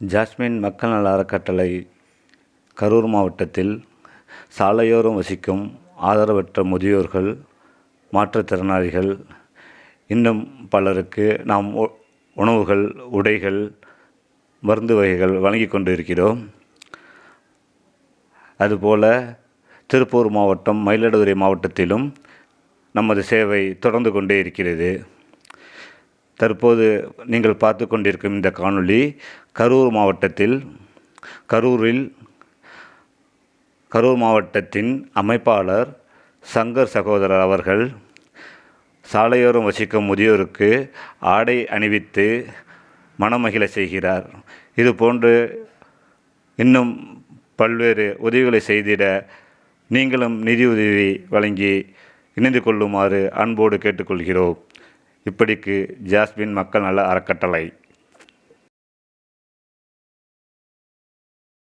Jasmine மக்கள் நல அறக்கட்டளை கரூர் மாவட்டத்தில் சாலையோரம் வசிக்கும் ஆதரவற்ற முதியோர்கள் மாற்றுத்திறனாளிகள் இன்னும் பலருக்கு நாம் உணவுகள் உடைகள் மருந்து வகைகள் வழங்கி கொண்டு இருக்கிறோம் அதுபோல் திருப்பூர் மாவட்டம் மயிலாடுதுறை மாவட்டத்திலும் நமது சேவை தொடர்ந்து கொண்டே இருக்கிறது. தற்போது நீங்கள் பார்த்து கொண்டிருக்கும் இந்த காணொளி கரூர் மாவட்டத்தில் கரூரில் கரூர் மாவட்டத்தின் அமைப்பாளர் சங்கர் சகோதரர் அவர்கள் சாலையோரம் வசிக்கும் முதியோருக்கு ஆடை அணிவித்து மனமகிழ செய்கிறார். இதுபோன்று இன்னும் பல்வேறு உதவிகளை செய்திட நீங்களும் நிதியுதவி வழங்கி இணைந்து கொள்ளுமாறு அன்போடு கேட்டுக்கொள்கிறோம். இப்படிக்கு ஜாஸ்மின் மக்கள் நல அறக்கட்டளை.